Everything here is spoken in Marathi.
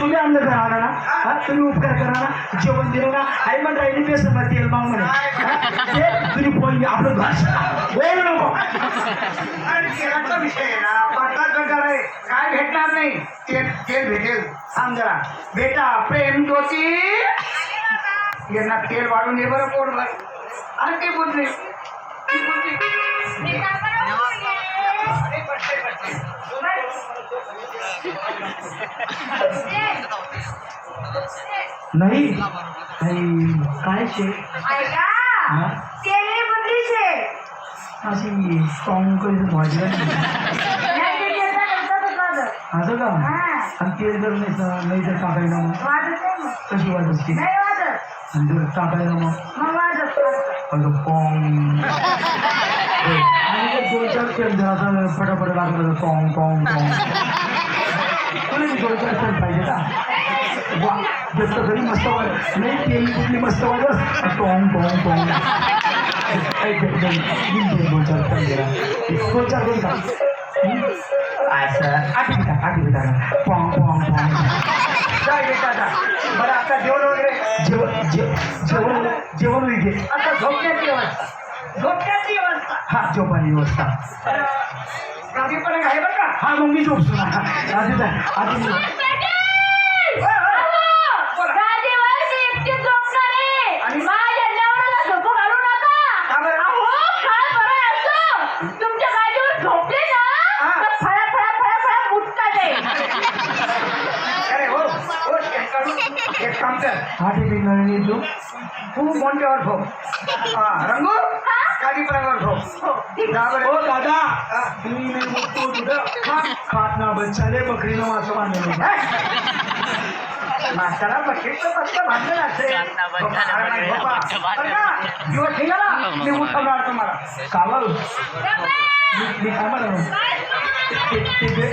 तुम्ही आणलं का ना तुम्ही उपकार करा ना जेवण दिलं ना आई राहिली तेल माग म्हणे. तुम्ही आपलं घर बोल नको. विषय ना. काय भेटणार नाही? तेल तेल भेटेल. सांग जरा. बेटा प्रेम ज्योती. यांना तेल वाढून ये बरं पोट भर अरे ते बोलले. ते. नाही. काय शे? अशी स्ट्रॉंग कधी भाजी नाही ते तेलचा नव्हता तो स्वाद. असं का? हा. आणि तेल जर नाही जर टाकायला मग. कशी वाजत असते? आणि जर टाकायला मग. अगं पॉंग. आणि ते दोन चार तेल जर असं फटाफट लागलं तर पॉंग पॉंग पॉंग. तुला दोन चार तेल पाहिजे का? वा घरी मस्त वाजत नाही तेल कुठली मस्त टॉंग टॉंग एक एक दोन चार जरा. एक दोन चार दोन का? असं आठी बिटा आठी बिटा पॉंग पॉंग. पॉंग काय आता बरं आता जेवण वगैरे जेवण जे- जेवण जेवण वगैरे आता झोपण्याची व्यवस्था. झोपण्याची व्यवस्था. हा झोपाची व्यवस्था. प्राधिकरण आहे बरं का? हा मग मी झोपतो ना. आधी आधी मी गादीवर मी एकटी झोपणार आहे. आणि- माझ्या नवऱ्याला झोपू घालू नका. का बरं? अहो, काळ बरं असतो. तुमच्या गादीवर झोपले ना हा. तर फळा फळा फळा फळा फुटतात ते. अरे हो हो एक हा ठीक आहे नळणी तू तू मोंट्यावर ठोक हा रंगू? काही प्रकार ठोक हो, ठीक आहे. जा बरं. ओ दादा. हा. तुम्ही नाही मग तो तुझं खात ना बच्चाले बकरीनं मासं बांधलं म्हातारा बकेटचं फक्त भांडण असेल? दिवस निघाला. मी उठवणार तुम्हाला. कावल मी मी